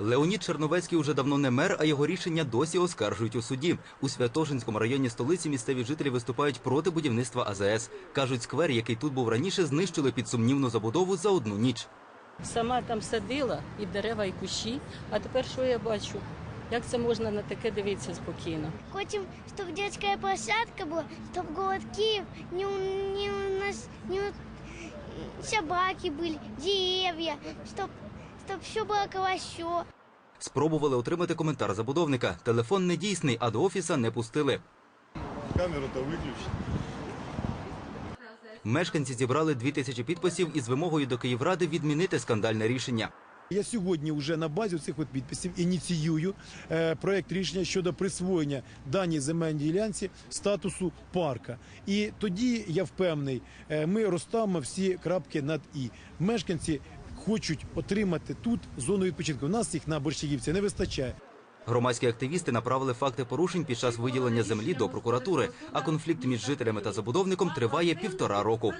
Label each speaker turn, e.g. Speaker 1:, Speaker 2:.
Speaker 1: Леонід Черновецький уже давно не мер, а його рішення досі оскаржують у суді. У Святошинському районі столиці місцеві жителі виступають проти будівництва АЗС. Кажуть, сквер, який тут був раніше, знищили під сумнівну забудову за одну ніч.
Speaker 2: Сама там садила і дерева, і кущі. А тепер що я бачу? Як це можна на таке дивитися спокійно?
Speaker 3: Хотим, чтобы детская площадка была, чтобы город Киев не, у- не у нас, не у- собаки были, деревья, чтобы, чтоб все было хорошо.
Speaker 1: Спробували отримати коментар забудовника. Телефон не дійсний, а до офіса не пустили.
Speaker 4: Камеру-то выключить.
Speaker 1: Мешканці зібрали дві тисячі підписів із вимогою до Київради відмінити скандальне рішення.
Speaker 5: Я сьогодні вже на базі цих от підписів ініціюю е, проект рішення щодо присвоєння даній земельній ділянці статусу парка. І тоді я впевнений, е, ми розставимо всі крапки над і. Мешканці хочуть отримати тут зону відпочинку. У нас їх на Борщагівці не вистачає.
Speaker 1: Громадські активісти направили факти порушень під час виділення землі до прокуратури, а конфлікт між жителями та забудовником триває півтора року.